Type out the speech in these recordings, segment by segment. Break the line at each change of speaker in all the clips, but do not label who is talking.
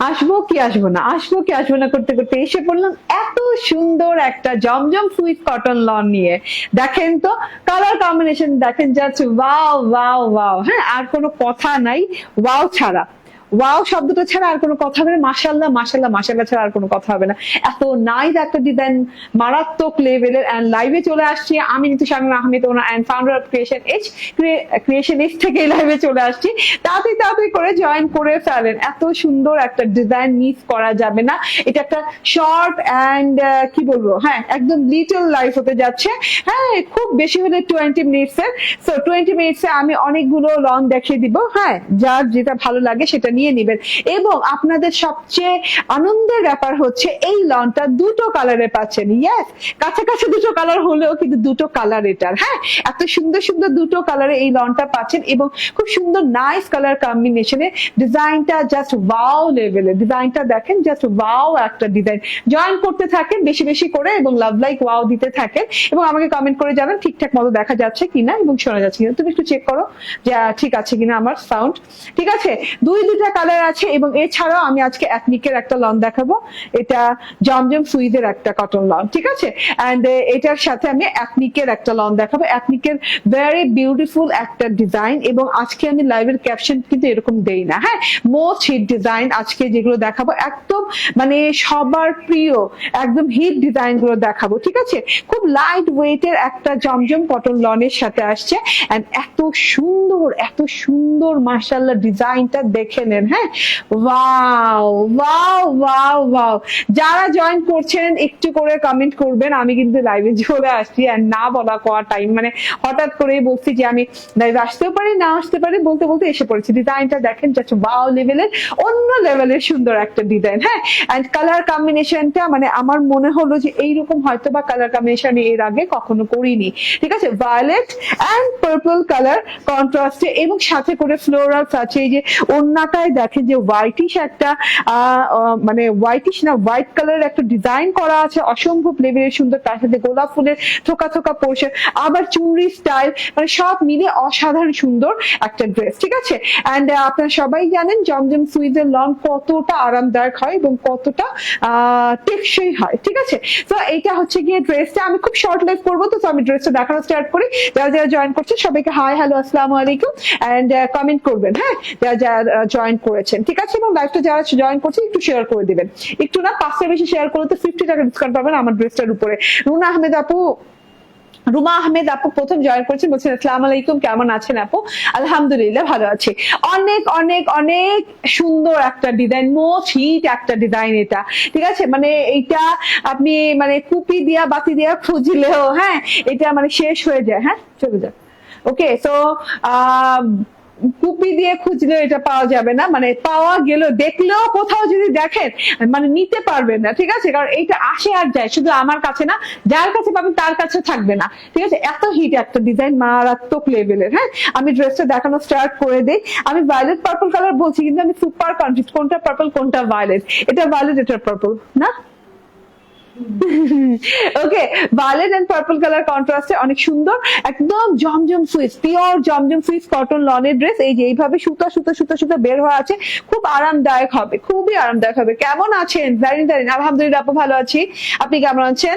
আসব কি আসব না? আসব কি আসব না করতে করতে এসে পড়লাম এত সুন্দর একটা জমজম সুইট কটন লন নিয়ে। দেখেন তো কালার কম্বিনেশন দেখেন যাচ্ছে ওয়াও ওয়াও ওয়াও হ্যাঁ আর কোনো কথা নাই ওয়াও ছাড়া। ওয়াও শব্দটা ছাড়া আর কোনো কথা হবে না। মাসাল্লাহ মাসাল্লাহ মাসাল্লাহ ছাড়া আর কোনো কথা হবে না। এত নাইস একটা ডিজাইন মারাত্মক লেভেলের অ্যান্ড লাইভে চলে আসছি। আমি কিন্তু Shamim Ahmed owner and founder of Creation H Creation H থেকে লাইভে চলে আসছি। তাড়াতাড়ি তাড়াতাড়ি করে জয়েন করে ফেলেন। এত সুন্দর একটা ডিজাইন মিস করা যাবে না। এটা একটা শর্ট অ্যান্ড কি বলব? হ্যাঁ একদম লিটল লাইফ হতে যাচ্ছে। হ্যাঁ খুব বেশি হলে টোয়েন্টি মিনিটস এর। সো টোয়েন্টি মিনিটস এ আমি অনেকগুলো লং দেখিয়ে দিব। হ্যাঁ যার যেটা ভালো লাগে সেটা নিয়ে নেবেন। এবং আপনাদের সবচেয়ে আনন্দের ব্যাপার হচ্ছে এই লনটা দুটো কালারে পাচ্ছেন। ইয়েস কাছাকাছি দুটো কালার হলেও কিন্তু দুটো কালার এটার। হ্যাঁ এত সুন্দর সুন্দর দুটো কালারে এই লনটা পাচ্ছেন এবং খুব সুন্দর নাইস কালার কম্বিনেশনে ডিজাইনটা জাস্ট ওয়াও লেভেলের ডিজাইনটা দেখেন জাস্ট ওয়াও একটা ডিজাইন জয়েন করতে থাকেন বেশি বেশি করে এবং লাভ লাইক ওয়াও দিতে থাকেন এবং আমাকে কমেন্ট করে জানান ঠিকঠাক মতো দেখা যাচ্ছে কিনা এবং শোনা যাচ্ছে কিনা। তুমি একটু চেক করো যে ঠিক আছে কিনা আমার সাউন্ড ঠিক আছে? দুই দুইটা কালার আছে এবং এছাড়াও আমি আজকে অ্যাথনিকের একটা লন দেখাবো। এটা জমজম সুইজের একটা কটন লন ঠিক আছে? অ্যান্ড এটার সাথে আমি অ্যাথনিকের একটা লন দেখাবো। অ্যাথনিকের ভেরি বিউটিফুল একটা ডিজাইন এবং আজকে আমি লাইভের ক্যাপশন কিন্তু এরকম দেই না হ্যাঁ? মোস্ট হিট ডিজাইন আজকে যেগুলো দেখাবো, একদম মানে সবার প্রিয়, একদম হিট ডিজাইনগুলো দেখাবো, ঠিক আছে? খুব লাইট ওয়েটের একটা জমজম কটন লনের সাথে আসছে। এত সুন্দর এত সুন্দর মার্শাল্লাহ ডিজাইনটা দেখে নেন। হ্যাঁ? ওয়াও ওয়াও ওয়াও ওয়াও যারা জয়েন করছেন, একটু করে কমেন্ট করবেন। আমি কিন্তু লাইভে চলে আসছি আর না বলা কোয়া টাইম মানে হঠাৎ করেই বলছি যে আমি লাইভে আসতেও পারি, না আসতে পারি, বলতে বলতে এসে পড়েছি। ডিজাইনটা দেখেন যাচ্ছে ওয়াও লেভেলের অন্য লেভেলের সুন্দর একটা ডিজাইন হ্যাঁ? এন্ড কালার কম্বিনেশনটা মানে আমার মনে হলো যে এইরকম হয়তো বা কালার কম্বিনেশন এর আগে কখনো করিনি। ঠিক আছে? ভায়োলেট অ্যান্ড পার্পল কালার কন্ট্রাস্টে এবং সাথে করে ফ্লোরালস আছে এই যে ওন্নাটায় দেখে যে হোয়াইটিশ একটা মানে হোয়াইটিশ না হোয়াইট কালারের একটা ডিজাইন করা আছে, অসম্ভব লেভেলের সুন্দর তার সাথে গোলাপ ফুলের থোকা থোকা পোর্শন আবার চুনরি স্টাইল মানে সব মিলে অসাধারণ সুন্দর একটা ড্রেস ঠিক আছে? অ্যান্ড আপনারা সবাই জানেন জমজম সুইজের লন কতটা আরামদায়ক হয় এবং কতটা টেকসই হয়, ঠিক আছে? তো এইটা হচ্ছে গিয়ে ড্রেসটা আমি খুব শর্ট লাইফ করব তো আমি ড্রেসটা দেখানো স্টার্ট করি। যারা যারা জয়েন করছে সবাইকে হাই হ্যালো আসসালামু আলাইকুম। অ্যান্ড কমেন্ট করবেন হ্যাঁ? যারা যারা জয়েন করেছেন। ঠিক আছে, এবং লাইভটা যারা জয়েন করছে একটু শেয়ার করে দিবেন। একটু না, পাঁচটা বেশি শেয়ার করলে তো ফিফটি টাকা ডিসকাউন্ট পাবেন আমার ড্রেসটার উপরে। রুনা আহমেদ আপু, রুমা আহমেদ আপু প্রথম জয়েন করছেন, বলছেন, আসসালাম আলাইকুম, কেমন আছেন আপু? আলহামদুলিল্লাহ ভালো আছি। অনেক অনেক অনেক সুন্দর একটা ডিজাইন মোস্ট হিট একটা ডিজাইন এটা। ঠিক আছে মানে এইটা আপনি মানে কুপি দিয়া, বাতি দিয়া খুঁজলেও হ্যাঁ এটা মানে শেষ হয়ে যায় হ্যাঁ চলে যাক ওকে তো কুপি দিয়ে খুঁজলেও এটা পাওয়া যাবে না। মানে পাওয়া গেলেও দেখলেও কোথাও যদি দেখেন মানে নিতে পারবেন না, ঠিক আছে? কারণ এইটা আসে আর যায়, শুধু আমার কাছে না, যার কাছে পাবেন তার কাছে থাকবে না। ঠিক আছে? এত হিট একটা ডিজাইন মারাত্মক লেভেলের হ্যাঁ? আমি ড্রেসটা দেখানো স্টার্ট করে দিই। আমি ভায়োলেট পার্পল কালার বলছি, কিন্তু আমি সুপার কনফিউজ কোনটা পার্পল কোনটা ভায়োলেট এটা ভায়োলেট এটা পার্পল না? Okay violet and purple colour কন্ট্রাস্টে অনেক সুন্দর, একদম Zamzam Swiss pure Zamzam Swiss cotton লনের dress এই যে এইভাবে সুতা সুতা সুতা সুতা বের হওয়া আছে, খুব আরামদায়ক হবে, খুবই আরামদায়ক হবে। কেমন আছেন? দাঁড়িয়ে দাঁড়িয়ে আলহামদুলিল্লাহ আপু ভালো আছি। আপনি কেমন আছেন?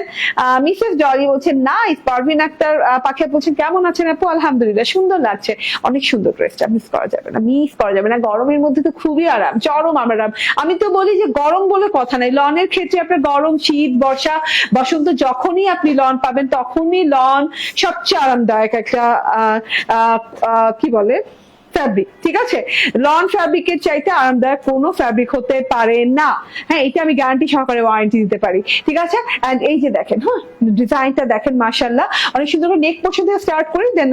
মিসেস জলি বলছেন নাইস পারভিন আক্তার পাখিয়া বলছেন, কেমন আছেন আপু? আলহামদুলিল্লাহ, সুন্দর লাগছে। অনেক সুন্দর ড্রেসটা মিস করা যাবে না মিস করা যাবে না। গরমের মধ্যে তো খুবই আরাম, চরম আরাম। আমি তো বলি যে গরম বলে কথা নাই লনের ক্ষেত্রে আপনার গরম শীত বর্ষা। বসন্ত যখনই আপনি লন পাবেন, তখনই লন সবচেয়ে আরামদায়ক একটা কি বলে? ফ্যাব্রিক ঠিক আছে? লন ফ্যাব্রিকের চাইতে আরামদায়ক কোনো ফ্যাব্রিক হতে পারে না। হ্যাঁ এটা আমি গ্যারান্টি সহকারে ওয়ারেন্টি দিতে পারি, ঠিক আছে? এন্ড এই যে দেখেন হ্যাঁ ডিজাইনটা দেখেন মাশাল্লাহ অনেক সুন্দর করে নেক পোর্শন থেকে স্টার্ট করি দেন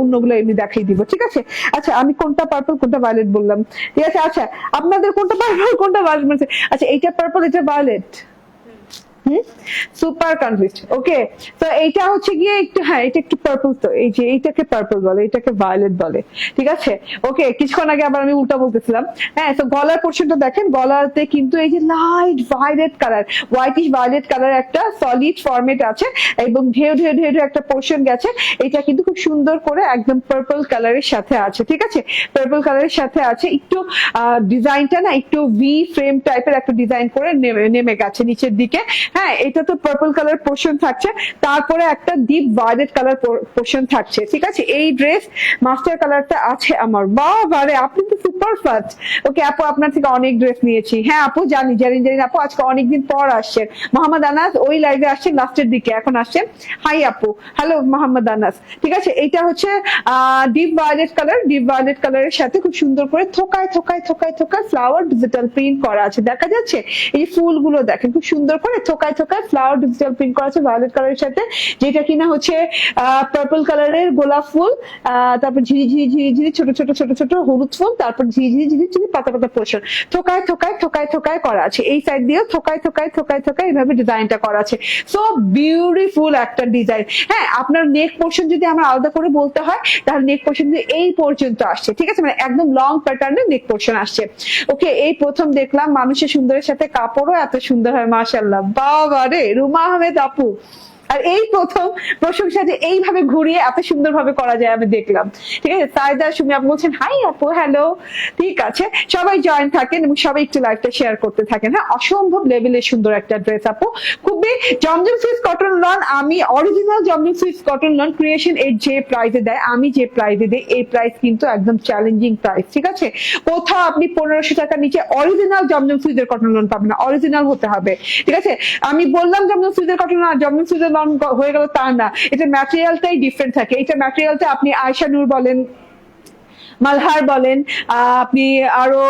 অন্যগুলো এমনি দেখাই দিব, ঠিক আছে? আচ্ছা আমি কোনটা পার্পল কোনটা ভায়োলেট বললাম? ঠিক আছে আচ্ছা আপনাদের কোনটা পার্পল কোনটা ভায়োলেট আচ্ছা এইটা পার্পল এটা ভায়োলেট হুম? সুপার কনফিউজ ওকে তো এইটা হচ্ছে গিয়ে একটু হ্যাঁ এটা একটু পার্পল তো, এই যে এইটাকে পার্পল বলে, এটাকে ভায়োলেট বলে, ঠিক আছে? ওকে কিছুক্ষণ আগে আবার আমি উল্টা বলতেছিলাম। হ্যাঁ তো গলার পোর্শনটা দেখেন, গলাতে কিন্তু এই যে light violet colour whitish violet colour একটা সলিড আছে, এবং ঢেউ ঢেউ ঢেউ একটা পোর্শন গেছে, এটা কিন্তু খুব সুন্দর করে একদম পার্পল কালারের সাথে আছে, ঠিক আছে? পার্পল কালারের সাথে আছে, একটু ডিজাইনটা না, একটু ভি ফ্রেম টাইপের একটা ডিজাইন করে নেমে গেছে নিচের দিকে। হ্যাঁ এটা তো পার্পল কালার পোর্শন থাকছে। তারপরে একটা ডিপ ভায়োলেট কালার পোর্শন থাকছে, ঠিক আছে? এই ড্রেস মাস্টার কালারটা আছে আমার। বাবা রে, আপনি তো সুপার ফাস্ট ওকে, আপু, আপনার থেকে অনেক ড্রেস নিয়েছি। হ্যাঁ আপু, জানি জানি জানি আপু, আজকে অনেকদিন পর আসছেন মোহাম্মদ আনাস, ওই লাইভে আসছেন লাস্টের দিকে, এখন আসছেন হাই আপু। হ্যালো মোহাম্মদ আনাস। ঠিক আছে? এটা হচ্ছে deep violet colour deep violet কালারের সাথে খুব সুন্দর করে থোকায় থোকায় থোকায় থোকায় ফ্লাওয়ার ডিজিটাল প্রিন্ট করা আছে। দেখা যাচ্ছে? এই ফুলগুলো দেখেন, খুব সুন্দর করে থোকায় থোকায় ফ্লাওয়ার ডিজিটাল প্রিন্ট করা আছে ভায়োলেট কালারের সাথে, যেটা কিনা হচ্ছে পার্পল কালারের গোলাপ ফুল তারপর ঝিরি ঝিরি ঝিরি ঝিরি ছোট ছোট ছোট ছোট হলুদ ফুল, তারপর ঝিরি ঝিরি ঝিরি ঝিরি পাতা পাতা পোষণ। থোকায় থোকায় থোকায় থোকায় করা আছে। এই সাইড দিয়েও থোকায় থোকায় থোকায় থোকায় এইভাবে ডিজাইনটা করা আছে। সো বিউটিফুল একটা ডিজাইন হ্যাঁ আপনার নেক পোর্শন যদি আমার আলাদা করে বলতে হয়, তাহলে নেক পোর্শন এই পর্যন্ত আসছে, ঠিক আছে? মানে একদম লং প্যাটার্নের নেক পোর্শন আসছে। ওকে এই প্রথম দেখলাম মানুষের সুন্দরের সাথে কাপড়ও এত সুন্দর হয় মাশাল্লাহ বাবা রে রুমা আহমেদ আপু। আর এই প্রথম প্রশংসা যে এইভাবে ঘুরিয়ে এত সুন্দর ভাবে করা যায় আমি দেখলাম। ঠিক আছে? সাইদা সুমি আপু বলছেন, হাই আপু হ্যালো ঠিক আছে? সবাই জয়েন থাকেন এবং সবাই একটু লাইভটা শেয়ার করতে থাকেন। হ্যাঁ অসম্ভব লেভেলের সুন্দর একটা ড্রেস আপু। খুবই জমজম সুইস কটন লন আমি original Zamzam Swiss cotton lawn Creation এর যে প্রাইসে দেয়, আমি যে প্রাইসে দিই, এই প্রাইস কিন্তু একদম চ্যালেঞ্জিং প্রাইস ঠিক আছে? কোথাও আপনি পনেরোশো টাকার নিচে অরিজিনাল জমজম সুইজের কটন লন পাবেন না অরিজিনাল হতে হবে, ঠিক আছে? আমি বললাম জমজম সুইজের কটন লন জমজম সুইজের লন হয়ে গেল তা না। এটা ম্যাটেরিয়ালটাই ডিফারেন্ট থাকে। এটা ম্যাটেরিয়ালটা আপনি আয়শা নূর বলেন মালহার বলেন আপনি আরও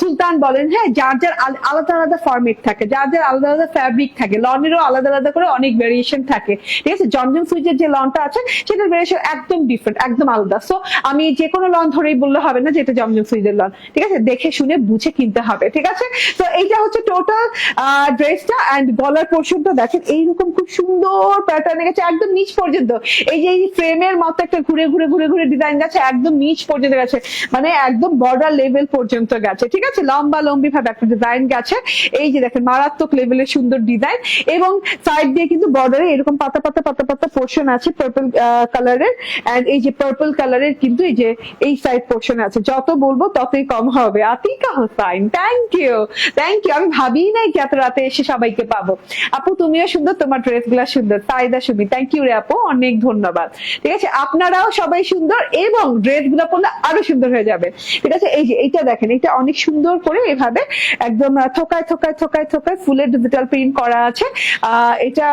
সুলতান বলেন হ্যাঁ যার যার আলাদা আলাদা ফরমেট থাকে, যার যার আলাদা আলাদা ফ্যাব্রিক থাকে লনেরও আলাদা আলাদা করে অনেক ভেরিয়েশন থাকে। ঠিক আছে জমজম সুইচের যে লনটা আছে, সেটার ভেরিয়েশন একদম ডিফারেন্ট একদম আলাদা। সো আমি যে কোনো লন ধরেই বললে হবে না যে এটা জমজম সুইচের লন। ঠিক আছে, দেখে শুনে বুঝে কিনতে হবে, ঠিক আছে? তো এইটা হচ্ছে টোটাল ড্রেসটা অ্যান্ড গলার পোর্শনটা দেখেন, এইরকম খুব সুন্দর প্যাটার্নে গেছে, একদম নিচ পর্যন্ত। এই যে এই ফ্রেমের মতো একটা ঘুরে ঘুরে ঘুরে ঘুরে ডিজাইন গেছে, একদম নিচ পর্যন্ত গেছে। মানে একদম বর্ডার লেভেল পর্যন্ত গেছে, ঠিক আছে? লম্বা লম্বি ভাবে একটা ডিজাইন গেছে। এই যে দেখেন, মারাত্মক লেভেলের সুন্দর ডিজাইন এবং সাইড দিয়ে কিন্তু বর্ডারে এরকম পাতা পাতা পাতা পাতা পোর্শন আছে পার্পল কালারের এন্ড এই যে পার্পল কালারের কিন্তু এই যে এই সাইড পোর্শন আছে। যত বলব ততই কম হবে। Atika Hossain thank you thank you আমি ভাবিই নাই যে এত রাতে এসে সবাইকে পাবো। আপু, তুমিও সুন্দর, তোমার ড্রেসগুলা সুন্দর। সাইদা সুমি থ্যাংক ইউ রে আপু, অনেক ধন্যবাদ। ঠিক আছে? আপনারাও সবাই সুন্দর এবং ড্রেসগুলা পরলে আরও সুন্দর হয়ে যাবে। ঠিক আছে? এই যে এইটা দেখেন এটা অনেক সুন্দর করে এভাবে একদম থোকায় থোকায় থোকায় থোকায় ফুলের ডিজিটাল প্রিন্ট করা আছে। এটা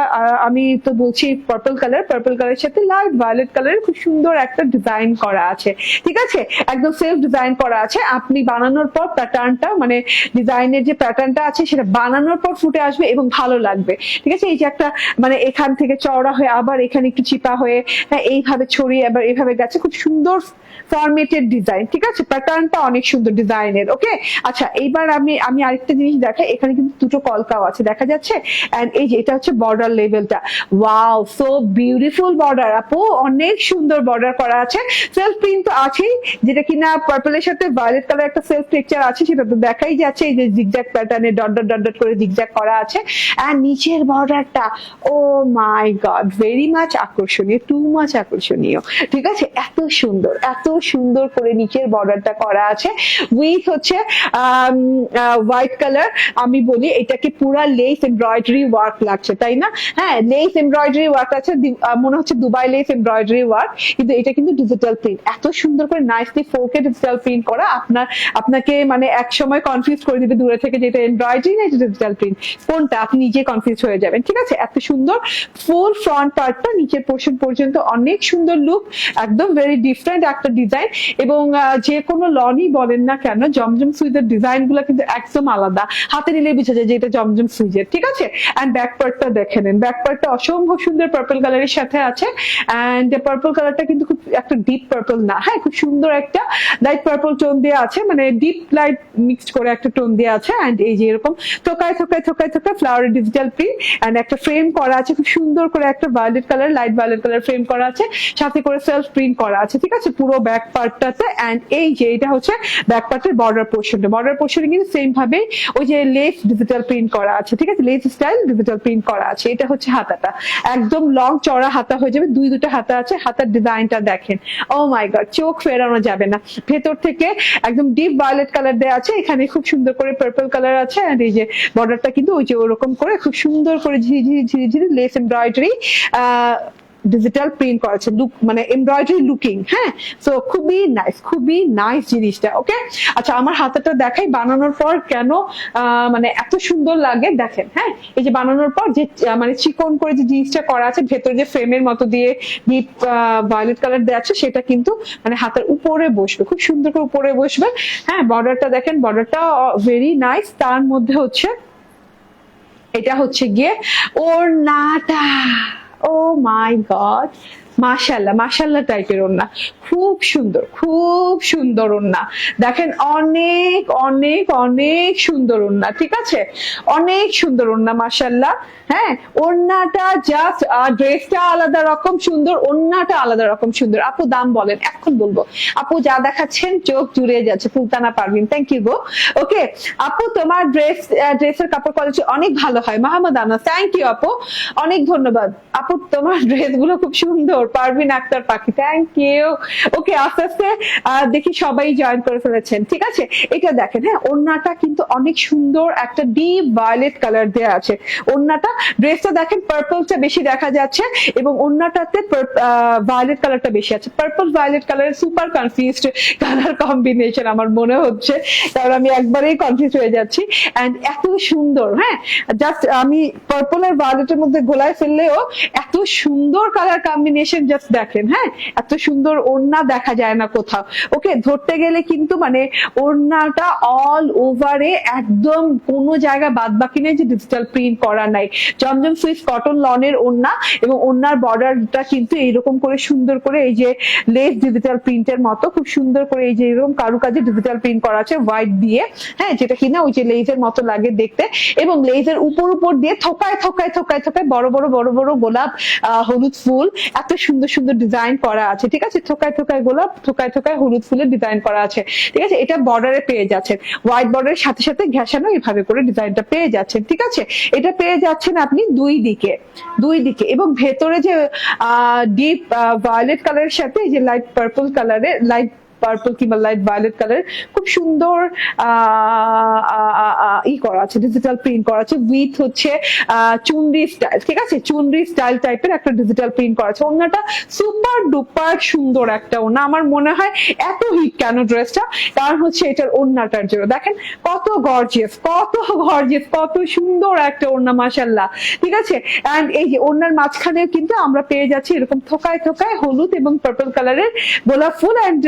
আমি তো বলছি পার্পল কালার পার্পল কালারের সাথে লাইট ভায়োলেট কালারের খুব সুন্দর একটা ডিজাইন করা আছে। ঠিক আছে? একদম সেলফ ডিজাইন করা আছে। আপনি বানানোর পর প্যাটার্নটা মানে ডিজাইনের যে প্যাটার্নটা আছে সেটা বানানোর পর ফুটে আসবে এবং ভালো লাগবে। ঠিক আছে? এই যে একটা মানে এখান থেকে চওড়া হয়ে আবার এখানে একটু চিপা হয়ে হ্যাঁ, এইভাবে ছড়িয়ে আবার এইভাবে গেছে। খুব সুন্দর ফরমেটেড ডিজাইন ঠিক আছে? প্যাটার্নটা অনেক সুন্দর ডিজাইনের ওকে আচ্ছা এইবার আমি আমি আরেকটা জিনিস দেখাই, এখানে কিন্তু দুটো কলকাও আছে, দেখা যাচ্ছে? এই যে, এটা হচ্ছে বর্ডার লেভেলটা ওয়াও সো বিউটিফুল বর্ডার আপু, অনেক সুন্দর বর্ডার করা আছে। সেলফ প্রিন্ট তো আছেই, যেটা কিনা পার্পলের সাথে ভায়োলেট কালার একটা সেলফ টেক্সচার আছে, সেটা তো দেখাই যাচ্ছে, এই যে জিগজ্যাগ প্যাটার্নে ডট ডট ডট ডট করে জিগজ্যাগ করা আছে। এন্ড নিচের বর্ডারটা ও মাই গড ভেরি মাচ আকর্ষণীয় টু মাচ আকর্ষণীয়, ঠিক আছে? এত সুন্দর এত সুন্দর করে নিচের বর্ডারটা করা আছে। উইথ হচ্ছে হোয়াইট কালার আমি বলি এটাকে পুরা লেস এমব্রয়ডারি ওয়ার্ক লাগছে, তাই না? হ্যাঁ লেস এমব্রয়ডারি ওয়ার্ক আছে মনে হচ্ছে দুবাই লেস এমব্রয়ডারি ওয়ার্ক কিন্তু এটা কিন্তু ডিজিটাল প্রিন্ট এত সুন্দর করে নাইসলি ফোরকে ডিজিটাল প্রিন্ট করা, আপনার, আপনাকে মানে এক সময় কনফিউজ করে দিবে দূরে থেকে যেটা এমব্রয়ডারি না এটা ডিজিটাল প্রিন্ট কোনটা? আপনি নিজে কনফিউজ হয়ে যাবেন, ঠিক আছে? এত সুন্দর। ফুল ফ্রন্ট পার্টটা নিচের পোর্শন পর্যন্ত অনেক সুন্দর লুক একদম ভেরি ডিফারেন্ট একটা ডিজাইন এবং এবং যে কোনো লনই বলেন না কেন, জমজম সুইজের ডিজাইনগুলো কিন্তু একদম আলাদা। হাতে নিলে বোঝা যায় যে এটা জমজম সুইজের, ঠিক আছে? অ্যান্ড ব্যাক পার্টটা দেখে নেন। ব্যাক পার্টটা অসম্ভব সুন্দর পার্পল কালারের সাথে আছে। অ্যান্ড পার্পল কালারটা কিন্তু খুব একটা ডিপ পার্পল না। হ্যাঁ খুব সুন্দর একটা লাইট পার্পল টোন দেওয়া আছে মানে ডিপ লাইট মিক্সড করে একটা টোন দেওয়া আছে। অ্যান্ড এই যে এরকম থোকায় থোকায় থোকায় থোকায় ফ্লাওয়ার ডিজিটাল প্রিন্ট অ্যান্ড একটা ফ্রেম করা আছে, খুব সুন্দর করে একটা violet colour light violet colour frame করা আছে। সাথে করে সেলফ প্রিন্ট করা আছে, ঠিক আছে? পুরো ব্যাক পার্টটাতে অ্যান্ড এই যে এটা হচ্ছে ব্যাক পার্টের বর্ডার পোর্শনটা বর্ডার পোর্শনে কিন্তু সেম ভাবে ওই যে লেস ডিজিটাল প্রিন্ট করা আছে, ঠিক আছে? লেস স্টাইল ডিজিটাল প্রিন্ট করা আছে। এটা হচ্ছে হাতাটা। একদম লং চড়া হাতা হয়ে যাবে, দুই দুটো হাতা আছে, হাতার ডিজাইনটা দেখেন। ও মাই গড চোখ ফেরানো যাবে না। ভেতর থেকে একদম ডিপ ভায়োলেট কালার দেওয়া আছে, এখানে খুব সুন্দর করে পার্পল কালার আছে আর এই যে বর্ডারটা কিন্তু ওই যে ওরকম করে খুব সুন্দর করে ঝিরি ঝিরি ঝিরি ঝিরি লেস এমব্রয়ডারি ডিজিটাল প্রিন্ট করা আছে লুক মানে এমব্রয়ডারি লুকিং হ্যাঁ? তো খুবই নাইস খুবই নাইস জিনিসটা ওকে আচ্ছা আমার হাতাটা দেখাই, বানানোর পর কেন মানে এত সুন্দর লাগে, দেখেন হ্যাঁ? এই যে বানানোর পর যে মানে চিকন করে যে জিনিসটা করা আছে, ভেতরে যে ফ্রেমের মতো দিয়ে ডিপ ভায়োলেট কালার দেওয়া আছে, সেটা কিন্তু মানে হাতের উপরে বসবে, খুব সুন্দর করে উপরে বসবে হ্যাঁ? বর্ডারটা দেখেন বর্ডারটা ভেরি নাইস তার মধ্যে হচ্ছে, এটা হচ্ছে গিয়ে ওড়নাটা। ও মাই গড মাশাল্লাহ মাশাল্লাহ টাইপের ওড়না। খুব সুন্দর খুব সুন্দর ওড়না। দেখেন অনেক অনেক অনেক সুন্দর ওড়না, ঠিক আছে? অনেক সুন্দর ওড়না মাশাল্লাহ হ্যাঁ ওড়নাটা জাস্ট ড্রেসটা আলাদা রকম সুন্দর, ওড়নাটা আলাদা রকম সুন্দর। আপু, দাম বলেন, এখন বলব। আপু, যা দেখাচ্ছেন, চোখ জুড়ে যাচ্ছে, ফুলতানা পারবিন থ্যাংক ইউ গো। ওকে আপু, তোমার ড্রেস ড্রেসের কাপড় কোয়ালিটি অনেক ভালো হয়। মাহমুদ আনা থ্যাংক ইউ আপু। অনেক ধন্যবাদ। আপু, তোমার ড্রেসগুলো খুব সুন্দর। পারবিন আক্তার পাখি। থ্যাংক ইউ ওকে আস্তে আস্তে দেখি সবাই জয়েন করে ফেলেছেন, ঠিক আছে? এটা দেখেন হ্যাঁ ওড়নাটা কিন্তু অনেক সুন্দর একটা ডিপ ভায়োলেট কালার দেওয়া আছে। ওড়নাটা ড্রেসটা দেখেন পার্পলটা বেশি দেখা যাচ্ছে এবং ওড়নাটাতে ভায়োলেট কালারটা বেশি আছে। পার্পল ভায়োলেট কালারের সুপার কনফিউজড কালার কম্বিনেশন আমার মনে হচ্ছে, কারণ আমি একবারেই কনফিউজ হয়ে যাচ্ছি। এন্ড এত সুন্দর হ্যাঁ জাস্ট আমি পার্পল আর ভায়োলেটের মধ্যে গোলায় ফেললেও এত সুন্দর কালার কম্বিনেশন জাস্ট দেখেন হ্যাঁ? এত সুন্দর ওড়না দেখা যায় না কোথাও। ওকে, ধরতে গেলে কিন্তু মানে ওড়নাটা অল ওভারে একদম কোনো জায়গা বাদ বাকি নেই যে ডিজিটাল প্রিন্ট করা নাই। জমজম সুইস কটন লনের ওড়না এবং ওড়নার বর্ডারটা কিন্তু এইরকম করে সুন্দর করে এই যে লেস ডিজিটাল প্রিন্টের মতো খুব সুন্দর করে এই যে এরকম কারুকাজে ডিজিটাল প্রিন্ট করা আছে হোয়াইট দিয়ে হ্যাঁ? যেটা কিনা ওই যে লেজের মতো লাগে দেখতে। এবং লেজের উপর উপর দিয়ে থোকায় থোকায় থোকায় থোকায় বড় বড় বড় বড় গোলাপ হলুদ ফুল, এত সুন্দর সুন্দর ডিজাইন করা আছে, ঠিক আছে? থোকায় থোকায় গোলাপ, থোকায় থোকায় হলুদ ফুলের ডিজাইন করা আছে, ঠিক আছে? এটা বর্ডারে পেয়ে যাচ্ছেন। হোয়াইট বর্ডারের সাথে সাথে ঘেঁষানো এভাবে করে ডিজাইনটা পেয়ে যাচ্ছেন, ঠিক আছে? এটা পেয়ে যাচ্ছেন আপনি দুই দিকে দুই দিকে এবং ভেতরে যে ডিপ ভায়োলেট কালারের সাথে যে লাইট পার্পল কালারের লাইট পার্পল কিংবা লাইট ভায়োলেট কালার খুব সুন্দর ই করা আছে ডিজিটাল প্রিন্ট করা আছে উইথ হচ্ছে চুনরি স্টাইল ঠিক আছে? চুনরি স্টাইল টাইপের একটা ডিজিটাল প্রিন্ট করা আছে। ওনাটা সুপার ডুপার সুন্দর একটা ওনা আমার মনে হয় এত হিট কেন ড্রেসটা কারণ হচ্ছে এটার ওড়নাটার জন্য। দেখেন কত গর্জিয়াস কত গর্জিয়াস কত সুন্দর একটা ওড়না মাসাল্লাহ ঠিক আছে? এন্ড এই যে ওড়নার মাঝখানে কিন্তু আমরা পেয়ে যাচ্ছি এরকম থোকায় থোকায় হলুদ এবং পার্পল কালারের গোলাপ ফুল এন্ড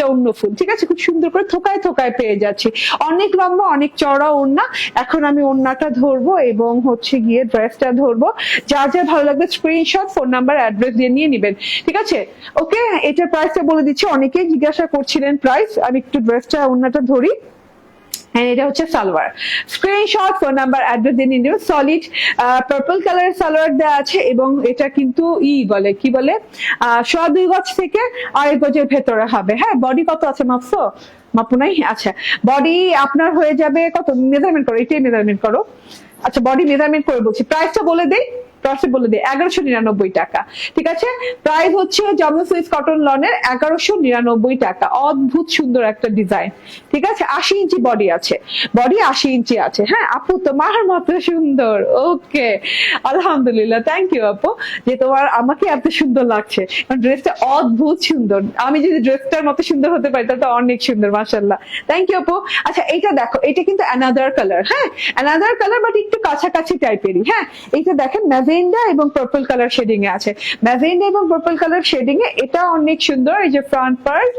হলুদটা অন্য ফুল। ঠিক আছে, খুব সুন্দর করে থোকায় থোকায় পেয়ে যাচ্ছি। অনেক লম্বা, অনেক চড়া ওড়না। এখন আমি ওড়নাটা ধরবো এবং হচ্ছে গিয়ে ড্রেসটা ধরবো। যা যা ভালো লাগবে স্ক্রিনশট ফোন নাম্বার অ্যাড্রেস দিয়ে নিয়ে নেবেন। ঠিক আছে? ওকে এটার প্রাইসটা বলে দিচ্ছি। অনেকেই জিজ্ঞাসা করছিলেন প্রাইস আমি একটু ড্রেসটা ওড়নাটা ধরি। সোয়া দুই থেকে ভেতরে হবে। হ্যাঁ বডি কত আছে মাপছো মাপু নাই? আচ্ছা বডি আপনার হয়ে যাবে কত? মেজারমেন্ট করো, এটাই মেজারমেন্ট করো। আচ্ছা বডি মেজারমেন্ট করে বলছি। প্রাইসটা বলে দেই। বলে দিই, এগারোশো নিরানব্বই টাকা। ঠিক আছে? প্রাইস হচ্ছে সুইস কটন লনের এগারোশো নিরানব্বই টাকা। অদ্ভুত সুন্দর একটা ডিজাইন। ঠিক আছে? আশি ইঞ্চি বডি আছে। বডি আশি ইঞ্চি আছে। হ্যাঁ আপু তোমার মতো সুন্দর। ওকে। আলহামদুলিল্লাহ। থ্যাংক ইউ আপু, যে তোমার আমাকে এত সুন্দর লাগছে। ড্রেসটা অদ্ভুত সুন্দর। আমি যদি ড্রেসটার মতো সুন্দর হতে পারি, তাহলে অনেক সুন্দর মাসাল্লাহ থ্যাংক ইউ আপু। আচ্ছা এইটা দেখো, এটা কিন্তু অ্যানাদার কালার হ্যাঁ? অ্যানাদার কালার বাট একটু কাছাকাছি টাইপেরই হ্যাঁ? এইটা দেখেন ম্যাজেন্ডা এবং পার্পল কালার শেডিং এ আছে। ম্যাজেন্ডা এবং পার্পল কালার শেডিং এ এটা অনেক সুন্দর, এই যে ফ্রন্ট পার্ট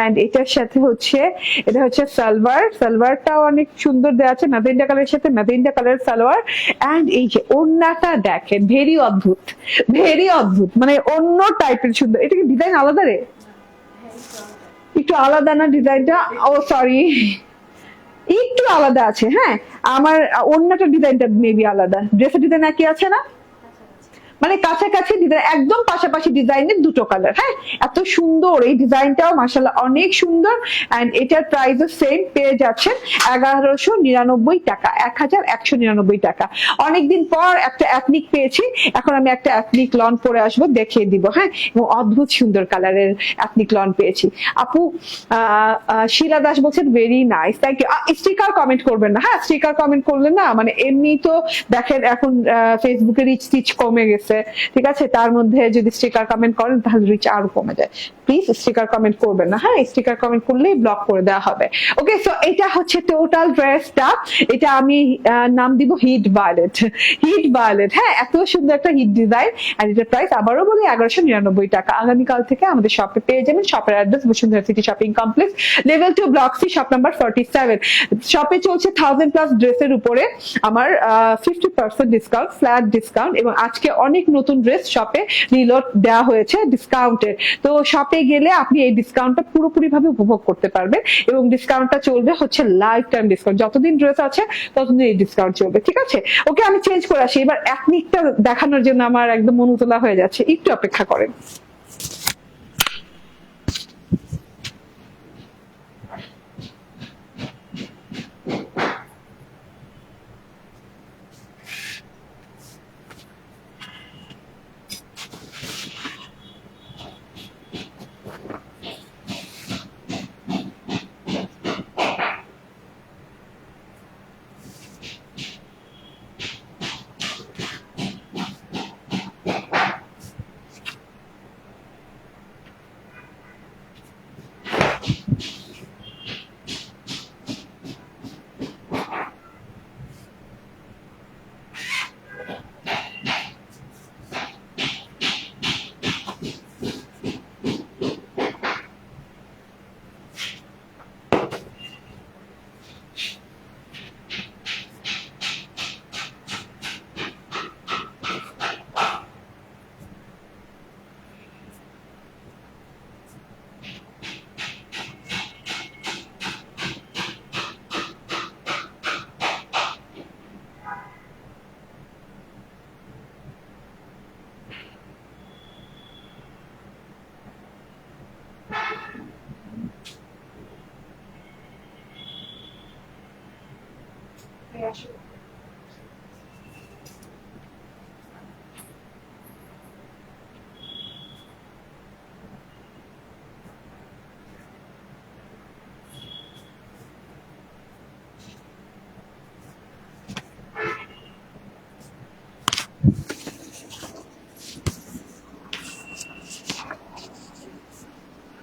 এন্ড এটার সাথে হচ্ছে, এটা হচ্ছে সালোয়ার, সালোয়ারটাও অনেক সুন্দর দেওয়া আছে ম্যাজেন্ডা কালারের সাথে ম্যাজেন্ডা কালার সালোয়ার এন্ড এই যে ওড়নাটা দেখেন ভেরি অদ্ভুত ভেরি অদ্ভুত মানে অন্য টাইপের সুন্দর, এটা কি ডিজাইন আলাদা রে? একটু আলাদা না ডিজাইনটা ও সরি একটু আলাদা আছে হ্যাঁ? আমার, অন্যটা ডিজাইনটা মেবি আলাদা। ড্রেসের ডিজাইন একই আছে না? মানে কাছাকাছি ডিজাইন একদম পাশাপাশি ডিজাইনের দুটো কালার হ্যাঁ? এত সুন্দর এই ডিজাইনটাও মাসাল্লাহ অনেক সুন্দর এন্ড এটার প্রাইসও সেম পেয়ে যাচ্ছেন এগারোশো নিরানব্বই টাকা এক হাজার একশো নিরানব্বই টাকা। অনেকদিন পর একটা অ্যাথনিক পেয়েছি, এখন আমি একটা অ্যাথনিক লন পরে আসব, দেখিয়ে দিব হ্যাঁ? এবং অদ্ভুত সুন্দর কালারের অ্যাথনিক লন পেয়েছি। আপু শিলা দাস বলছেন very nice thank you sticker comment করবেন না হ্যাঁ? স্টিকার কমেন্ট করলেন না মানে এমনি তো দেখেন, এখন ফেসবুকে রিচ টিচ কমে গেছে। ঠিক আছে? তার মধ্যে যদি স্টিকার কমেন্ট করেন, তাহলে রিচ আরও কমে যায়। প্লিজ স্টিকার কমেন্ট করবেন না হ্যাঁ? স্টিকার কমেন্ট করলেই ব্লক করে দেওয়া হবে। ওকে সো এটা হচ্ছে টোটাল ড্রেসটা এটা আমি নাম দিব হিট ভায়োলেট হিট ভায়োলেট হ্যাঁ? এত সুন্দর একটা হিট ডিজাইন আর এটার প্রাইস আবারও বলি, এগারোশো নিরানব্বই টাকা। আগামীকাল থেকে আমাদের শপে পেয়ে যাবেন। শপের address Bashundhara city shopping complex level two block C shop number forty seven শপে চলছে থাউজেন্ড প্লাস ড্রেসের উপরে। আমার fifty percent discount flat discount এবং আজকে অনেক নতুন ড্রেস শপে রিলোড দেওয়া হয়েছে ডিসকাউন্টের তো শপে গেলে আপনি এই ডিসকাউন্টটা পুরোপুরি ভাবে উপভোগ করতে পারবেন এবং ডিসকাউন্টটা চলবে হচ্ছে লাইফ টাইম ডিসকাউন্ট যতদিন ড্রেস আছে, ততদিন এই ডিসকাউন্ট চলবে, ঠিক আছে? ওকে আমি চেঞ্জ করে আসি। এবার একনিকটা দেখানোর জন্য আমার একদম মনুতলা হয়ে যাচ্ছে। একটু অপেক্ষা করেন।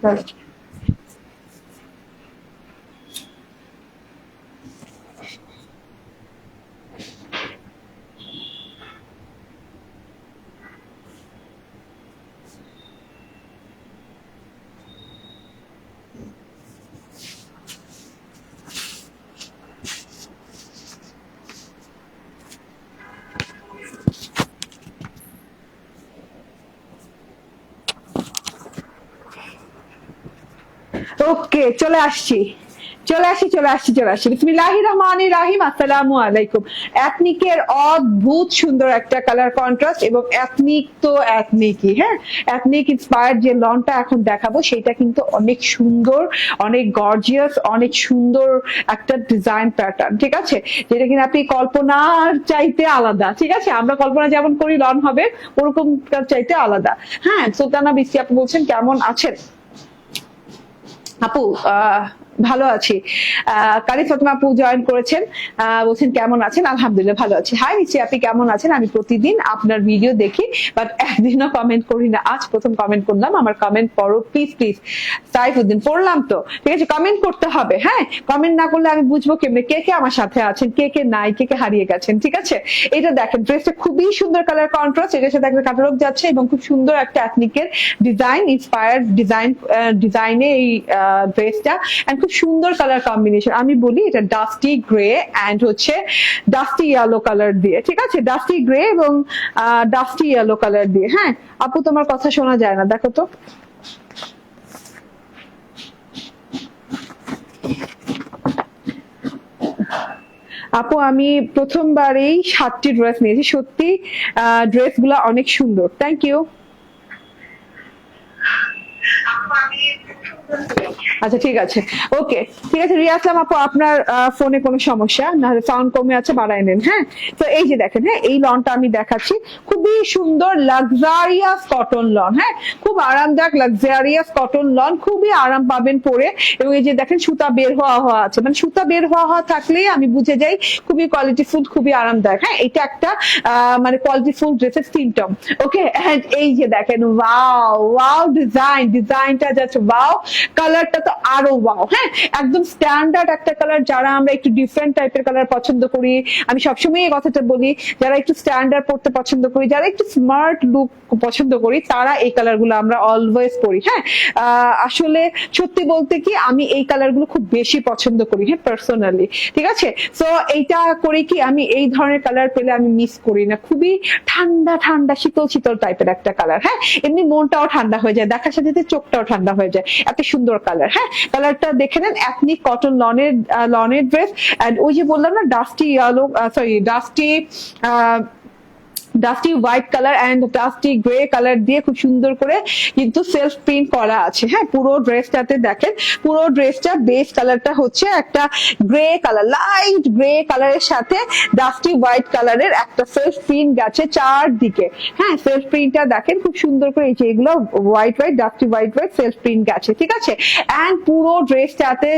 ওকে চলে আসছি। চলে আসি চলে আসছি চলে আসছি। বিসমিল্লাহির রহমানির রাহিম, আসসালামু আলাইকুম। এথনিকের অদ্ভুত সুন্দর একটা কালার কন্ট্রাস্ট এবং এথনিক তো এথনিকই হ্যাঁ? এথনিক ইন্সপায়ার্ড যে লনটা এখন দেখাবো সেটা কিন্তু অনেক সুন্দর, অনেক গর্জিয়াস অনেক সুন্দর একটা ডিজাইন প্যাটার্ন ঠিক আছে? যেটা কিনা আপনি কল্পনার চাইতে আলাদা, ঠিক আছে? আমরা কল্পনা যেমন করি, লন হবে ওরকম চাইতে আলাদা। হ্যাঁ সুলতানা বিসি আপনি বলছেন, কেমন আছেন? আপু আহ, ভালো আছি। কারি ফাতেমা আপু জয়েন করেছেন। বলছেন, কেমন আছেন? আলহামদুলিল্লাহ, ভালো আছি। হাই নিশ্চয়ই আপনি কেমন আছেন? আমি প্রতিদিন আপনার ভিডিও দেখি বাট একদিনও কমেন্ট করি না। আজ প্রথম কমেন্ট করলাম, আমার কমেন্ট পড়ো প্লিজ প্লিজ সাইফুদ্দিন, পড়লাম তো। ঠিক আছে কমেন্ট করতে হবে হ্যাঁ? কমেন্ট না করলে আমি বুঝব কেমনে, কে কে আমার সাথে আছেন, কে কে নাই, কে কে হারিয়ে গেছেন, ঠিক আছে? এটা দেখেন ড্রেসটা খুবই সুন্দর কালার কন্ট্রাস্ট এটার সাথে একটা কাটারক যাচ্ছে এবং খুব সুন্দর একটা অ্যাথনিকের ডিজাইন ইন্সপায়ার্ড ডিজাইন ডিজাইনে এই ড্রেসটা এন্ড খুব সুন্দর কালার কম্বিনেশন আমি বলি এটা ডাস্টি গ্রে এন্ড হচ্ছে ডাস্টি ইয়েলো কালার দিয়ে, ঠিক আছে? ডাস্টি গ্রে এবং ডাস্টি ইয়েলো কালার দিয়ে। হ্যাঁ আপু তোমার কথা শোনা যায় না, দেখো তো। আপু, আমি প্রথমবারেই সাতটি ড্রেস নিয়েছি। সত্যি ড্রেসগুলো অনেক সুন্দর। থ্যাংক ইউ আচ্ছা ঠিক আছে। ওকে, ঠিক আছে, রিয়া আসলাম আপু, আপনার ফোনে কোনো সমস্যা? নাহলে সাউন্ড কমে আছে বাড়াই নেন হ্যাঁ? তো এই যে দেখেন হ্যাঁ এই লনটা আমি দেখাচ্ছি। খুবই সুন্দর লাক্সারিয়াস কটন লন হ্যাঁ? খুব আরামদায়ক লাক্সারিয়াস কটন লন, খুবই আরাম পাবেন পরে। এবং এই যে দেখেন, সুতা বের হওয়া হওয়া আছে। মানে সুতা বের হওয়া হওয়া থাকলেই আমি বুঝে যাই, খুবই কোয়ালিটি ফুল খুবই আরামদায়ক হ্যাঁ? এটা একটা মানে কোয়ালিটি ফুল ড্রেসের সিমটম ওকে এই যে দেখেন ওয়াও ওয়াও ডিজাইন ডিজাইনটা যাচ্ছে ওয়াও কালারটা তো আরও ওয়াও হ্যাঁ? একদম স্ট্যান্ডার্ড একটা কালার যারা আমরা একটু ডিফারেন্ট টাইপের কালার পছন্দ করি। আমি সবসময় এই কথাটা বলি, যারা একটু স্ট্যান্ডার্ড পড়তে পছন্দ করি, যারা একটু স্মার্ট লুক পছন্দ করি, তারা এই কালারগুলো আমরা অলওয়েজ পরি হ্যাঁ? আসলে সত্যি বলতে কি, আমি এই কালারগুলো খুব বেশি পছন্দ করি হ্যাঁ পার্সোনালি ঠিক আছে? সো এইটা করে কি আমি এই ধরনের কালার পেলে আমি মিস করি না। খুবই ঠান্ডা ঠান্ডা, শীতল শীতল টাইপের একটা কালার হ্যাঁ? এমনি মনটাও ঠান্ডা হয়ে যায়, দেখার সাথে চোখটাও ঠান্ডা হয়ে যায়। এত সুন্দর কালার হ্যাঁ? কালারটা দেখে নেন অ্যাথনি কটন লনের লনের ড্রেস এন্ড ওই যে বললাম না dusty yellow sorry dusty dusty white colour and dusty grey colour দিয়ে খুব সুন্দর করে কিন্তু সেলফ প্রিন্ট করা আছে। হ্যাঁ পুরো ড্রেসটাতে দেখেন, পুরো ড্রেসটা বেস কালারটা হচ্ছে একটা গ্রে কালার লাইট গ্রে কালারের সাথে ডাস্টি হোয়াইট কালারের একটা সেলফ প্রিন্ট গেছে চারদিকে। হ্যাঁ সেলফ প্রিন্টটা দেখেন, খুব সুন্দর করে এই যে এগুলো white white dusty white white self print গেছে, ঠিক আছে? অ্যান্ড পুরো ড্রেসটাতে,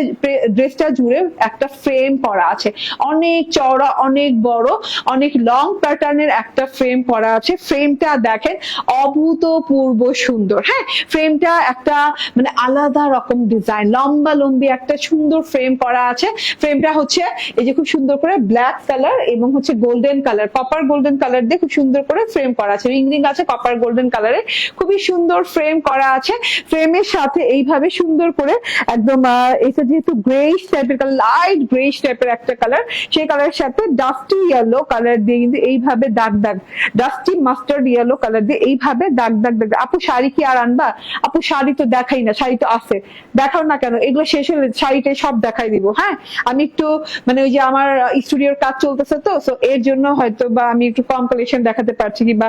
ড্রেসটা জুড়ে একটা ফ্রেম করা আছে। অনেক চওড়া, অনেক বড়, অনেক লং প্যাটার্নের একটা ফ্রেম করা আছে। ফ্রেমটা দেখেন, অভূতপূর্ব সুন্দর। হ্যাঁ ফ্রেমটা একটা মানে আলাদা রকম ডিজাইন লম্বা লম্বি একটা সুন্দর ফ্রেম করা আছে। ফ্রেমটা হচ্ছে এই যে খুব সুন্দর করে ব্ল্যাক কালার এবং হচ্ছে golden colour copper golden colour দিয়ে খুব সুন্দর করে ফ্রেম করা আছে। রিং রিং আছে কপার গোল্ডেন কালারে খুবই সুন্দর ফ্রেম করা আছে। ফ্রেমের সাথে এইভাবে সুন্দর করে একদম এটা যেহেতু গ্রেইশ টাইপের কালার লাইট গ্রেইশ টাইপের একটা কালার সেই কালারের সাথে ডাস্টি ইয়েলো কালার দিয়ে কিন্তু এইভাবে দাগ দাগ ডাস্টি মাস্টার্ড ইয়েলো কালার দিয়ে এইভাবে দাগ দাগ দাগ আপু, শাড়ি কি আর আনবা? আপু, শাড়ি তো দেখাই না, শাড়ি তো আছে। দেখাও না কেন? এগুলো শেষ হলে শাড়িটাই সব দেখাই দিব হ্যাঁ? আমি একটু মানে ওই যে আমার স্টুডিওর কাজ চলতেছে তো সো এর জন্য হয়তো বা আমি একটু কম দেখাতে পারছি কিংবা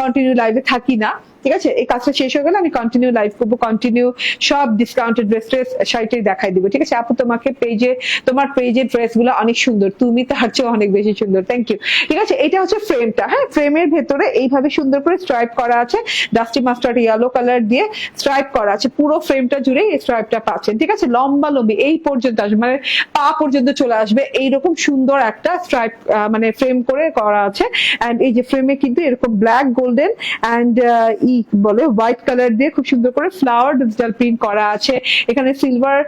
কন্টিনিউ লাইভে থাকি না, ঠিক আছে? এই কাজটা শেষ হয়ে গেলে আমি কন্টিনিউ লাইভ করব কন্টিনিউ সব ডিসকাউন্টেড ড্রেস ট্রেস শাড়িটাই দেখাই দিব, ঠিক আছে? আপু, তোমাকে পেজে তোমার পেজের ড্রেসগুলো অনেক সুন্দর, তুমি তার চেয়ে অনেক বেশি সুন্দর থ্যাংক ইউ ঠিক আছে? এটা হচ্ছে ফ্রেমটা হ্যাঁ ফ্রেমের ভেতরে এইভাবে সুন্দর করে স্ট্রাইপ করা আছে। ডাস্টি মাস্টার ইয়েলো কালার দিয়ে স্ট্রাইপ করা আছে। পুরো ফ্রেমটা জুড়ে এই স্ট্রাইপটা পাচ্ছেন, ঠিক আছে? লম্বা লম্বি, এই পর্যন্ত আসবে মানে পা পর্যন্ত চলে আসবে। এইরকম সুন্দর একটা স্ট্রাইপ মানে ফ্রেম করে করা আছে। এন্ড এই যে ফ্রেমে কিন্তু এরকম ব্ল্যাক গোল্ডেন এন্ড ই বলে হোয়াইট কালার দিয়ে খুব সুন্দর করে ফ্লাওয়ার ডিজিটাল প্রিন্ট করা আছে। এখানে silver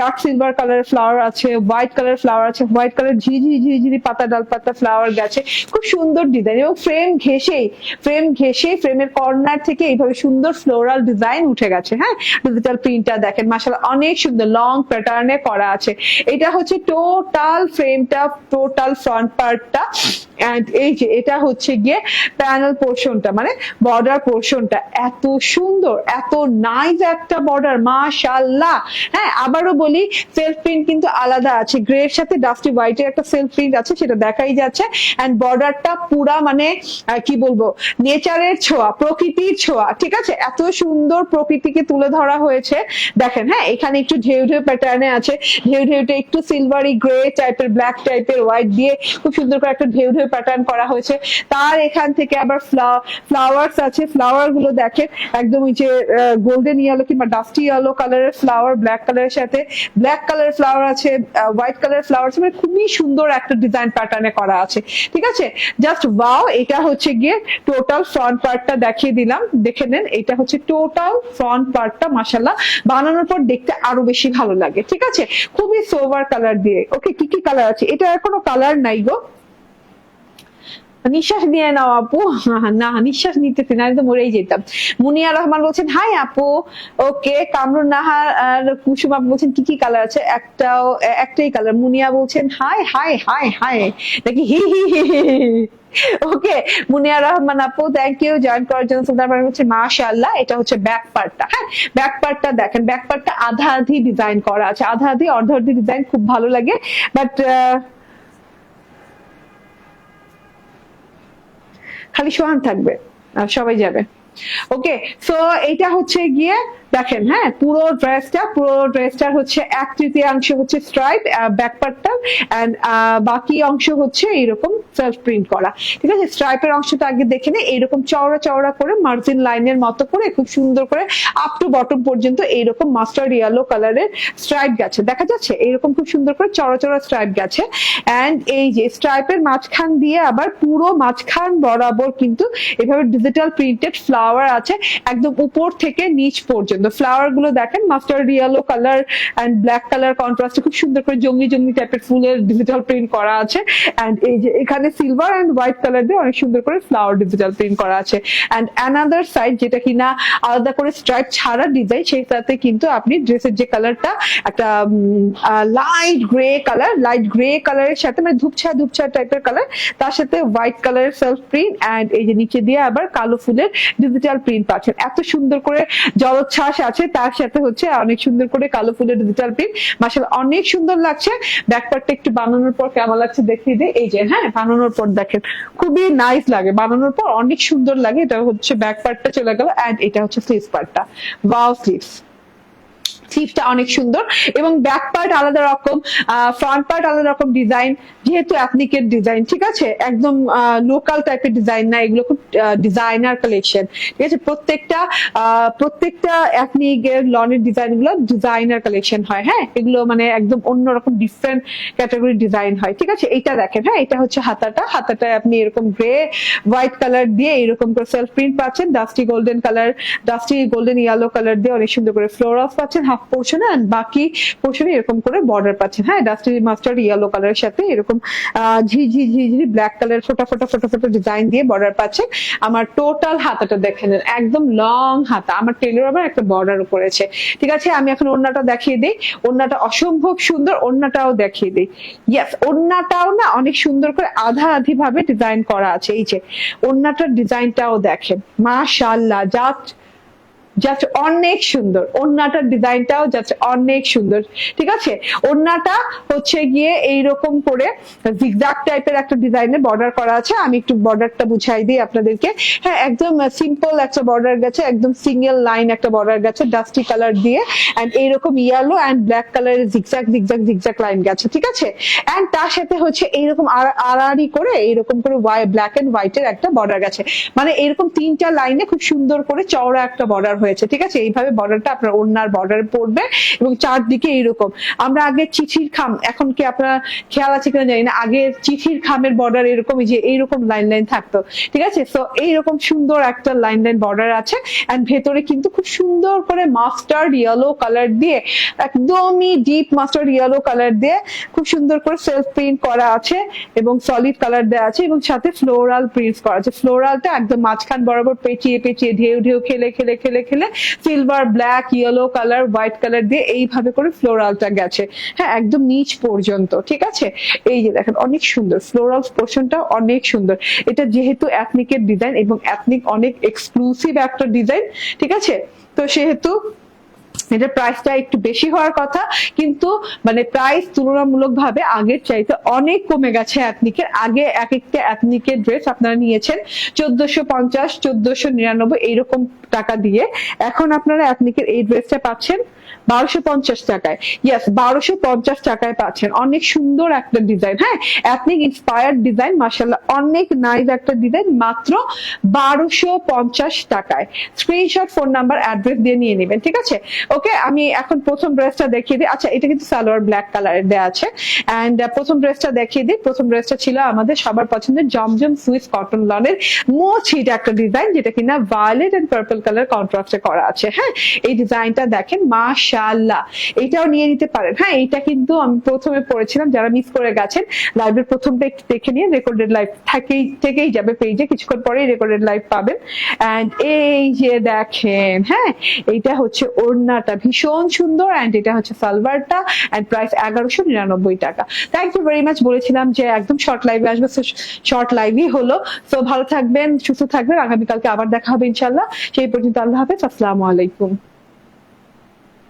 dark silver colour flower আছে হোয়াইট কালার ফ্লাওয়ার আছে হোয়াইট কালার ঝিঝি ঝিঝিরি পাতা ডাল পাতা ফ্লাওয়ার গেছে। খুব সুন্দর ডিজাইন এবং ফ্রেম ঘেসেই ফ্রেম ঘেসে ফ্রেমের কর্নার থেকে এইভাবে সুন্দর ফ্লোরাল ডিজাইন উঠে গেছে হ্যাঁ? ডিজিটাল প্রিন্টটা দেখেন মাসাল অনেক সুন্দর লং প্যাটার্নে করা আছে। এটা হচ্ছে টোটাল ফ্রেমটা টোটাল ফ্রন্ট পার্টটা এন্ড এই যে এটা হচ্ছে গিয়ে প্যানেল পোর্শনটা মানে বর্ডার পোর্শনটা এত সুন্দর, এত নাইস একটা বর্ডার মাশাল্লাহ হ্যাঁ আবারও বলি সেলফ প্রিন্ট কিন্তু আলাদা আছে। গ্রে এর সাথে ডাস্টি হোয়াইট এর একটা সেলফ প্রিন্ট আছে, সেটা দেখাই যাচ্ছে। এন্ড বর্ডারটা পুরা মানে কি বলব, নেচারের ছোঁয়া, প্রকৃতির ছোঁয়া, ঠিক আছে? এত সুন্দর প্রকৃতিকে তুলে ধরা হয়েছে। দেখেন হ্যাঁ এখানে একটু ঢেউ ঢেউ প্যাটার্নে আছে। ঢেউ ঢেউটা একটু সিলভারি গ্রে টাইপের ব্ল্যাক টাইপের হোয়াইট দিয়ে খুব সুন্দর করে একটা ঢেউ ঢেউ সুন্দর প্যাটার্ন করা হয়েছে। তার এখান থেকে আবার ফ্লাওয়ার্স আছে। ফ্লাওয়ারগুলো দেখেন, একদম ওই যে গোল্ডেন ইয়েলো কিংবা ডাস্টি ইয়েলো কালারের ফ্লাওয়ার ব্ল্যাক কালারের সাথে। ব্ল্যাক কালার ফ্লাওয়ার আছে হোয়াইট কালার ফ্লাওয়ার আছে। মানে খুবই সুন্দর একটা ডিজাইন প্যাটার্নে করা আছে। ঠিক আছে? জাস্ট ওয়াও এটা হচ্ছে গিয়ে টোটাল ফ্রন্ট পার্টটা দেখিয়ে দিলাম। দেখে নেন, এটা হচ্ছে টোটাল ফ্রন্ট পার্টটা মাসাল্লাহ বানানোর পর দেখতে আরও বেশি ভালো লাগে। ঠিক আছে? খুবই সোভার কালার দিয়ে। ওকে কি কি কালার আছে? এটা কোনো কালার নাই গো। নিঃশ্বাস নিয়ে নাও আপু। না, নিঃশ্বাস নিতেছি না তো মরেই যেতাম। মুনিয়া রহমান বলছেন, হাই আপু। ওকে, কামরুন নাহার আর কুসুম আপু বলছেন, কি কি কালার আছে? একটাও, একটাই কালার মুনিয়া বলছেন, হাই হাই হাই হাই। নাকি হি হি হি ওকে, মুনিয়া রহমান আপু থ্যাংক ইউ জয়েন করার জন্য সুলতান পারভিন হচ্ছে মাশাআল্লাহ, এটা হচ্ছে ব্যাক পার্টটা হ্যাঁ ব্যাক পার্টটা দেখেন ব্যাক পার্টটা আধা আধি ডিজাইন করা আছে। আধা আধি, অর্ধ অর্ধি ডিজাইন খুব ভালো লাগে। বাট খালি সোহান থাকবে সবাই যাবে। ওকে সো এটা হচ্ছে গিয়ে দেখেন হ্যাঁ পুরো ড্রেসটা, পুরো ড্রেসটার হচ্ছে এক তৃতীয়াংশ হচ্ছে স্ট্রাইপ ব্যাক পার্টটা এন্ড বাকি অংশ হচ্ছে এইরকম সেলফ প্রিন্ট করা। ঠিক আছে? স্ট্রাইপের অংশটা আগে দেখে নে, এইরকম চওড়া চওড়া করে মার্জিন লাইনের মতো করে, খুব সুন্দর করে আপ টু বটম পর্যন্ত এইরকম মাস্টার্ড ইয়েলো কালারের স্ট্রাইপ গেছে। দেখা যাচ্ছে? এইরকম খুব সুন্দর করে চওড়া চওড়া স্ট্রাইপ গেছে। এন্ড এই যে স্ট্রাইপের মাঝখান দিয়ে আবার পুরো মাঝখান বরাবর কিন্তু এভাবে ডিজিটাল প্রিন্টেড ফ্লাওয়ার আছে, একদম উপর থেকে নিচ পর্যন্ত। ফ্লাওয়ারগুলো দেখেন mustard yellow colour and black colour কন্ট্রাস্টে খুব সুন্দর করে জঙ্গি জঙ্গি টাইপের ফুলের ডিজিটাল প্রিন্ট করা আছে। এন্ড এই যে এখানে সিলভার এন্ড হোয়াইট কালার দিয়ে অনেক সুন্দর করে ফ্লাওয়ার ডিজিটাল প্রিন্ট করা আছে। এন্ড অ্যানাদার সাইড যেটা কিনা আলাদা করে স্ট্রাইপ ছাড়া ডিজাইন সেইটাতে কিন্তু আপনি ড্রেসের যে কালারটা একটা light grey colour light grey colour সাথে মানে ধূপছা ধূপছা টাইপের কালার তার সাথে হোয়াইট কালারের সেলফ প্রিন্ট এন্ড এই যে নিচে দিয়ে আবার কালো ফুলের ডিজিটাল প্রিন্ট পাচ্ছেন। এত সুন্দর করে জলোচ্ছ্বাস আছে, তার সাথে হচ্ছে অনেক সুন্দর করে কালো ফুলের ডিজিটাল প্রিন্ট মাসাল অনেক সুন্দর লাগছে। ব্যাকপার্টটা একটু বানানোর পর কেমন লাগছে দেখিয়ে দিই এই যে হ্যাঁ বানানোর পর দেখেন, খুবই নাইস লাগে। বানানোর পর অনেক সুন্দর লাগে। এটা হচ্ছে ব্যাক পার্টটা চলে গেল এন্ড এটা হচ্ছে স্লিভস পার্টটা বাও স্লিভস স্লিভটা অনেক সুন্দর এবং ব্যাক পার্ট আলাদা রকম ফ্রন্ট পার্ট আলাদা রকম ডিজাইন যেহেতু অ্যাথনিকের ডিজাইন ঠিক আছে? একদম লোকাল টাইপের ডিজাইন না, এগুলো খুব ডিজাইনার কালেকশন ঠিক আছে? প্রত্যেকটা প্রত্যেকটা অ্যাথনিকের লনের ডিজাইনগুলো ডিজাইনার কালেকশন হয় হ্যাঁ? এগুলো মানে একদম অন্যরকম ডিফারেন্ট ক্যাটাগরি ডিজাইন হয়, ঠিক আছে? এটা দেখেন হ্যাঁ? এটা হচ্ছে হাতাটা, হাতাটায় আপনি এরকম গ্রে হোয়াইট কালার দিয়ে এরকম করে সেলফ প্রিন্ট পাচ্ছেন dusty golden colour dusty golden yellow colour দিয়ে অনেক সুন্দর করে ফ্লোরাস পাচ্ছেন হাফ পোর্শনে এন্ড বাকি পোর্শনে এরকম করে বর্ডার পাচ্ছেন। হ্যাঁ ডাস্টি মাস্টার্ড ইয়েলো কালারের সাথে এরকম আহ, ঝিঝি ঝিঝি ব্ল্যাক কালার ফোটা ফোটা ফোটা ফোটা ডিজাইন দিয়ে বর্ডার পাচ্ছেন। আমার টোটাল হাতাটা দেখে নেন একদম লং হাতা। আমার টেলর আবার একটা বর্ডার করেছে। ঠিক আছে আমি এখন ওন্নাটা দেখিয়ে দিই। ওন্নাটা অসম্ভব সুন্দর ওন্নাটাও দেখিয়ে দিই। ইয়েস ওন্নাটাও না অনেক সুন্দর করে আধা আধি ভাবে ডিজাইন করা আছে। এই যে ওন্নাটার ডিজাইনটাও দেখেন। মাশাআল্লাহ জাস্ট জাস্ট অনেক সুন্দর। ওন্নাটার ডিজাইনটাও জাস্ট অনেক সুন্দর। ঠিক আছে? ওন্নাটা হচ্ছে গিয়ে এইরকম করে জিগজাগ টাইপের একটা ডিজাইনের বর্ডার করা আছে। আমি একটু বর্ডারটা বুঝাই দিই আপনাদেরকে। হ্যাঁ একদম সিম্পল একটা বর্ডার গেছে, একদম সিঙ্গেল লাইন একটা বর্ডার গেছে ডাস্টি কালার দিয়ে। এন্ড এইরকম ইয়েলো এন্ড ব্ল্যাক কালারের জিগজাগ জিগজাগ জিগজাগ লাইন গেছে। ঠিক আছে? এন্ড তার সাথে হচ্ছে এইরকম আড়াআড়ি করে এইরকম করে ব্ল্যাক এন্ড হোয়াইটের একটা বর্ডার গেছে। মানে এরকম তিনটা লাইনে খুব সুন্দর করে চওড়া একটা বর্ডার হয়েছে, ঠিক আছে? এইভাবে বর্ডারটা আপনার ওড়নার বর্ডার পড়বে এবং চারদিকে এইরকম। আমরা আগে চিঠির খাম, এখন কি আপনার খেয়াল আছে কিনা জানি না, আগে চিঠির খামের বর্ডার এরকম এই যে এইরকম লাইন লাইন থাকতো, ঠিক আছে? তো এইরকম সুন্দর একটা লাইন লাইন বর্ডার আছে এন্ড ভেতরে কিন্তু খুব সুন্দর করে মাস্টার্ড ইয়েলো কালার দিয়ে, একদমই ডিপ মাস্টার্ড ইয়েলো কালার দিয়ে খুব সুন্দর করে সেলফ প্রিন্ট করা আছে এবং সলিড কালার দেওয়া আছে এবং সাথে ফ্লোরাল প্রিন্ট করা আছে। ফ্লোরালটা একদম মাঝখান বরাবর পেঁচিয়ে পেঁচিয়ে, ঢেউ ঢেউ, খেলে খেলে খেলে খেলে silver black yellow colour white colour দিয়ে এইভাবে করে ফ্লোরালটা গেছে। হ্যাঁ একদম নিচ পর্যন্ত, ঠিক আছে? এই যে দেখেন, অনেক সুন্দর। ফ্লোরাল পোর্শনটা অনেক সুন্দর। এটা যেহেতু অ্যাথনিকের ডিজাইন এবং অ্যাথনিক অনেক এক্সক্লুসিভ একটা ডিজাইন ঠিক আছে? তো সেহেতু এটার প্রাইসটা একটু বেশি হওয়ার কথা, কিন্তু মানে প্রাইস তুলনামূলক ভাবে আগের চাইতে অনেক কমে গেছে অ্যাথনিকের আগে এক একটা অ্যাথনিকের ড্রেস আপনারা নিয়েছেন চোদ্দশো পঞ্চাশ, চোদ্দশো নিরানব্বই, এইরকম টাকা দিয়ে। এখন আপনারা অ্যাথনিকের এই ড্রেসটা পাচ্ছেন বারোশো পঞ্চাশ টাকায়। ইয়েস বারোশো পঞ্চাশ টাকায় পাচ্ছেন। অনেক সুন্দর একটা ডিজাইন হ্যাঁ? এথনিক ইন্সপায়ার্ড ডিজাইন মার্শাল্লাহ অনেক নাইস একটা ডিজাইন মাত্র বারোশো পঞ্চাশ টাকায়। স্ক্রিনশট ফোন নাম্বার অ্যাড্রেস দিয়ে নিয়ে নেবেন, ঠিক আছে? ওকে আমি এখন প্রথম ড্রেসটা দেখিয়ে দিই। আচ্ছা এটা কিন্তু সালোয়ার ব্ল্যাক কালারের দেওয়া আছে। অ্যান্ড প্রথম ড্রেসটা দেখিয়ে দিই। প্রথম ড্রেসটা ছিল আমাদের সবার পছন্দের জমজম সুইস কটন লনের মোচ হিট একটা ডিজাইন যেটা কিনা ভায়োলেট এন্ড পার্পল কালার কন্ট্রাস্টে করা আছে হ্যাঁ? এই ডিজাইনটা দেখেন মাশাআল্লাহ এটাও নিয়ে নিতে পারেন। হ্যাঁ এটা কিন্তু আমি প্রথমে পড়েছিলাম, যারা মিস করে গেছেন লাইভের প্রথমটা একটু দেখে নিয়ে রেকর্ডেড লাইভ থেকেই থেকেই যাবে পেজে কিছুক্ষণ পরেই রেকর্ডেড লাইভ পাবেন। অ্যান্ড এই যে দেখেন হ্যাঁ এইটা হচ্ছে ওড়নাটা, ভীষণ সুন্দর অ্যান্ড এটা হচ্ছে সালভারটা অ্যান্ড প্রাইস এগারোশো নিরানব্বই টাকা। থ্যাংক ইউ ভেরি মাচ বলেছিলাম যে একদম শর্ট লাইভে আসবে শর্ট লাইভই হলো। তো ভালো থাকবেন, সুস্থ থাকবেন, আগামীকালকে আবার দেখা হবে ইনশাল্লাহ সেই পর্যন্ত আল্লাহ হাফেজ, আসসালামু আলাইকুম।